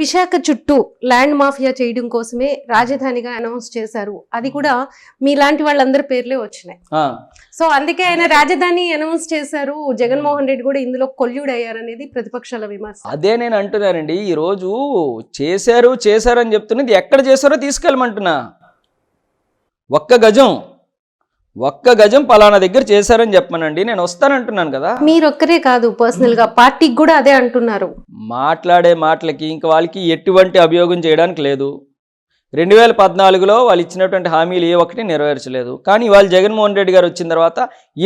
విశాఖ చుట్టూ land mafia చేయడం కోసమే రాజధానిగా అనౌన్స్ చేశారు. అది కూడా మీలాంటి వాళ్ళందరి పేర్లే వచ్చినాయి. సో అందుకే ఆయన రాజధాని అనౌన్స్ చేశారు. జగన్మోహన్ రెడ్డి కూడా ఇందులో కొల్యూడ్ అయ్యారనేది ప్రతిపక్షాల విమర్శ. అదే నేను అంటున్నానండి ఈరోజు చేశారు చేశారు అని చెప్తున్నది ఎక్కడ చేశారో తీసుకెళ్ళమంటున్నా. ఒక్క గజం. ఒక్క గజం పలానా దగ్గర చేశారని చెప్పమనండి నేను వస్తానంటున్నాను కదా. మీరొక్కరే కాదు పర్సనల్గా పార్టీకి కూడా అదే అంటున్నారు. మాట్లాడే మాటలకి ఇంక వాళ్ళకి ఎటువంటి అభియోగం చేయడానికి లేదు. రెండు వేల పద్నాలుగులో వాళ్ళు ఇచ్చినటువంటి హామీలు ఏ ఒక్కటి నెరవేర్చలేదు. కానీ వాళ్ళు జగన్మోహన్ రెడ్డి గారు వచ్చిన తర్వాత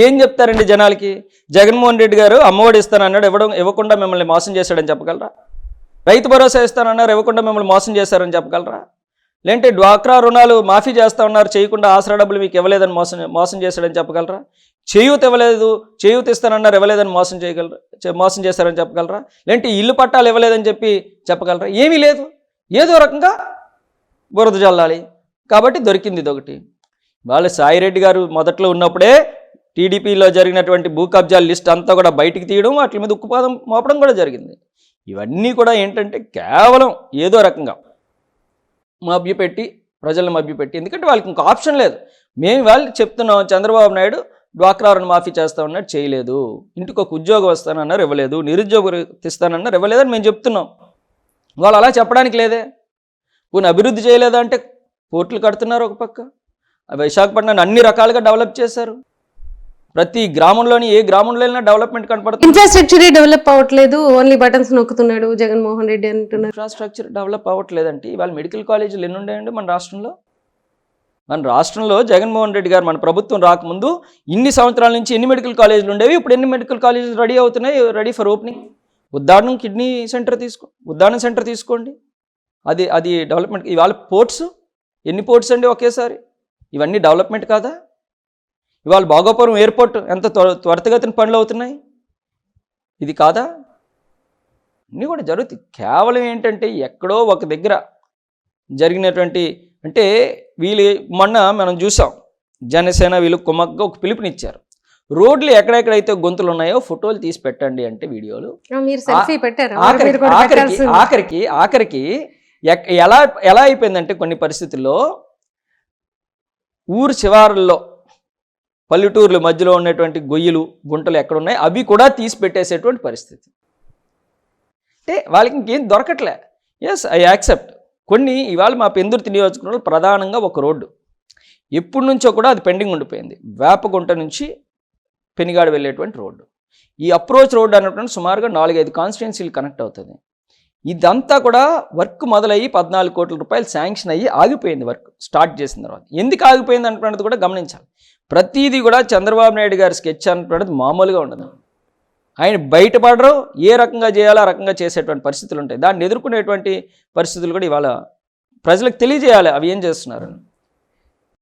ఏం చెప్తారండి జనాలకి? జగన్మోహన్ రెడ్డి గారు అమ్మఒడి ఇస్తానన్నాడు ఇవ్వడం ఇవ్వకుండా మిమ్మల్ని మోసం చేశాడని చెప్పగలరా? రైతు భరోసా ఇస్తానన్నారు ఇవ్వకుండా మిమ్మల్ని మోసం చేశారని చెప్పగలరా? లేదంటే డ్వాక్రా రుణాలు మాఫీ చేస్తా ఉన్నారు చేయకుండా ఆసరా డబ్బులు మీకు ఇవ్వలేదని మోసం మోసం చేశాడని చెప్పగలరా? చేయూత ఇవ్వలేదు చేయూత ఇస్తానన్నారు ఇవ్వలేదని మోసం చేయగలరా? మోసం చేశారని చెప్పగలరా? లేదంటే ఇల్లు పట్టాలు ఇవ్వలేదని చెప్పి చెప్పగలరా? ఏమీ లేదు. ఏదో రకంగా బురద జల్లాలి. కాబట్టి దొరికింది ఇదొకటి. వాళ్ళు సాయిరెడ్డి గారు మొదట్లో ఉన్నప్పుడే టీడీపీలో జరిగినటువంటి భూ కబ్జాల లిస్ట్ అంతా కూడా బయటికి తీయడం వాటి మీద ఉక్కుపాదం మోపడం కూడా జరిగింది. ఇవన్నీ కూడా ఏంటంటే కేవలం ఏదో రకంగా మభ్యపెట్టి ప్రజలను మభ్యపెట్టి. ఎందుకంటే వాళ్ళకి ఇంకో ఆప్షన్ లేదు. మేము వాళ్ళకి చెప్తున్నాం చంద్రబాబు నాయుడు డ్వాక్రా రుణ మాఫీ చేస్తా ఉన్నాడు చేయలేదు. ఇంటికి ఒక ఉద్యోగం వస్తానన్నారు ఇవ్వలేదు. నిరుద్యోగ ఇస్తానన్నారు ఇవ్వలేదని మేము చెప్తున్నాం. వాళ్ళు అలా చెప్పడానికి లేదే. పోనీ అభివృద్ధి చేయలేదా అంటే పోర్టులు కడుతున్నారు ఒక పక్క. ఆ విశాఖపట్నాన్ని అన్ని రకాలుగా డెవలప్ చేశారు. ప్రతి గ్రామంలోని ఏ గ్రామంలో వెళ్ళినా డెవలప్మెంట్ కనపడుతుంది. ఇన్ఫ్రాస్ట్రక్చరే డెవలప్ అవ్వట్లేదు ఓన్లీ బటన్స్ నొక్కుతున్నాడు జగన్మోహన్ రెడ్డి అంటున్నారు. ఇన్ఫ్రాస్ట్రక్చర్ డెవలప్ అవ్వట్లేదంటే ఇవాళ మెడికల్ కాలేజీలు ఎన్ని ఉన్నాయండి మన రాష్ట్రంలో? మన రాష్ట్రంలో జగన్మోహన్ రెడ్డి గారు మన ప్రభుత్వం రాకముందు ఇన్ని సంవత్సరాల నుంచి ఎన్ని మెడికల్ కాలేజీలు ఉండేవి? ఇప్పుడు ఎన్ని మెడికల్ కాలేజీలు రెడీ అవుతున్నాయి ready for opening Uddanam kidney centre తీసుకో ఉద్దానం సెంటర్ తీసుకోండి. అది అది డెవలప్మెంట్ ఇవాళ పోర్ట్స్ ఎన్ని పోర్ట్స్ అండి ఒకేసారి? ఇవన్నీ డెవలప్మెంట్ కాదా? ఇవాళ భోగాపురం ఎయిర్పోర్ట్ ఎంత త్వర త్వరితగతిన పనులు అవుతున్నాయి? ఇది కాదా? అన్నీ కూడా జరుగుతాయి. కేవలం ఏంటంటే ఎక్కడో ఒక దగ్గర జరిగినటువంటి అంటే వీళ్ళు మొన్న మనం చూసాం. జనసేన వీళ్ళు కుమ్మక్గా ఒక పిలుపునిచ్చారు. రోడ్లు ఎక్కడెక్కడైతే గొంతులు ఉన్నాయో ఫోటోలు తీసి పెట్టండి అంటే వీడియోలు. ఆఖరికి ఆఖరికి. ఆఖరికి ఎలా ఎలా అయిపోయిందంటే కొన్ని పరిస్థితుల్లో ఊరు శివారుల్లో పల్లెటూర్ల మధ్యలో ఉన్నటువంటి గొయ్యలు గుంటలు ఎక్కడున్నాయి అవి కూడా తీసి పెట్టేసేటువంటి పరిస్థితి. అంటే వాళ్ళకి ఇంకేం దొరకట్లే. ఎస్ ఐ యాక్సెప్ట్ కొన్ని ఇవాళ మా పెందుర్తి నియోజకవర్గంలో ప్రధానంగా ఒక రోడ్డు. ఎప్పటి నుంచో కూడా అది పెండింగ్ ఉండిపోయింది. వేపగుంట నుంచి పెనిగాడు వెళ్ళేటువంటి రోడ్డు. ఈ అప్రోచ్ రోడ్డు అన్నటువంటి సుమారుగా నాలుగైదు కాన్స్టిట్యున్సీలు కనెక్ట్ అవుతుంది. ఇదంతా కూడా వర్క్ మొదలయ్యి పద్నాలుగు కోట్ల రూపాయలు శాంక్షన్ అయ్యి ఆగిపోయింది వర్క్. స్టార్ట్ చేసిన తర్వాత. ఎందుకు ఆగిపోయింది అనుకున్నది కూడా గమనించాలి. ప్రతిదీ కూడా చంద్రబాబు నాయుడు గారి స్కెచ్ అనుకున్నది మామూలుగా ఉండదు. ఆయన బయటపడరు ఏ రకంగా చేయాలో ఆ రకంగా చేసేటువంటి పరిస్థితులు ఉంటాయి. దాన్ని ఎదుర్కొనేటువంటి పరిస్థితులు కూడా ఇవాళ ప్రజలకు తెలియజేయాలి అవి ఏం చేస్తున్నారని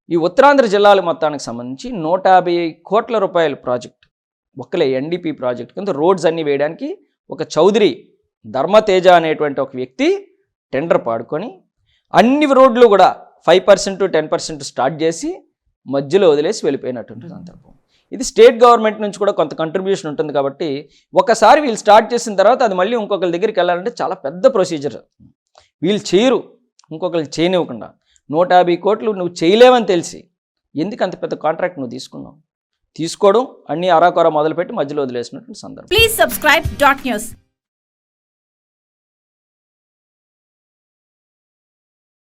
ఈ ఉత్తరాంధ్ర జిల్లాల మొత్తానికి సంబంధించి నూట యాభై కోట్ల రూపాయల ప్రాజెక్ట్. ఒక్కలే ఎన్డీపీ ప్రాజెక్ట్ కింద రోడ్స్ అన్నీ వేయడానికి ఒక చౌదరి ధర్మతేజ అనేటువంటి ఒక వ్యక్తి టెండర్ పాడుకొని అన్ని రోడ్లు కూడా five percent ten percent start చేసి మధ్యలో వదిలేసి వెళ్ళిపోయినటువంటి సందర్భం ఇది స్టేట్ గవర్నమెంట్ నుంచి కూడా కొంత కంట్రిబ్యూషన్ ఉంటుంది కాబట్టి ఒకసారి వీళ్ళు స్టార్ట్ చేసిన తర్వాత అది మళ్ళీ ఇంకొకరి దగ్గరికి వెళ్ళాలంటే చాలా పెద్ద ప్రొసీజర్ వీళ్ళు చేయరు ఇంకొకరికి చేయనివ్వకుండా. నూట యాభై కోట్లు నువ్వు చేయలేవని తెలిసి ఎందుకు అంత పెద్ద కాంట్రాక్ట్ నువ్వు తీసుకున్నావు? తీసుకోవడం అన్ని అరాకొర మొదలుపెట్టి మధ్యలో వదిలేసినటువంటి సందర్భం. Please subscribe dot news.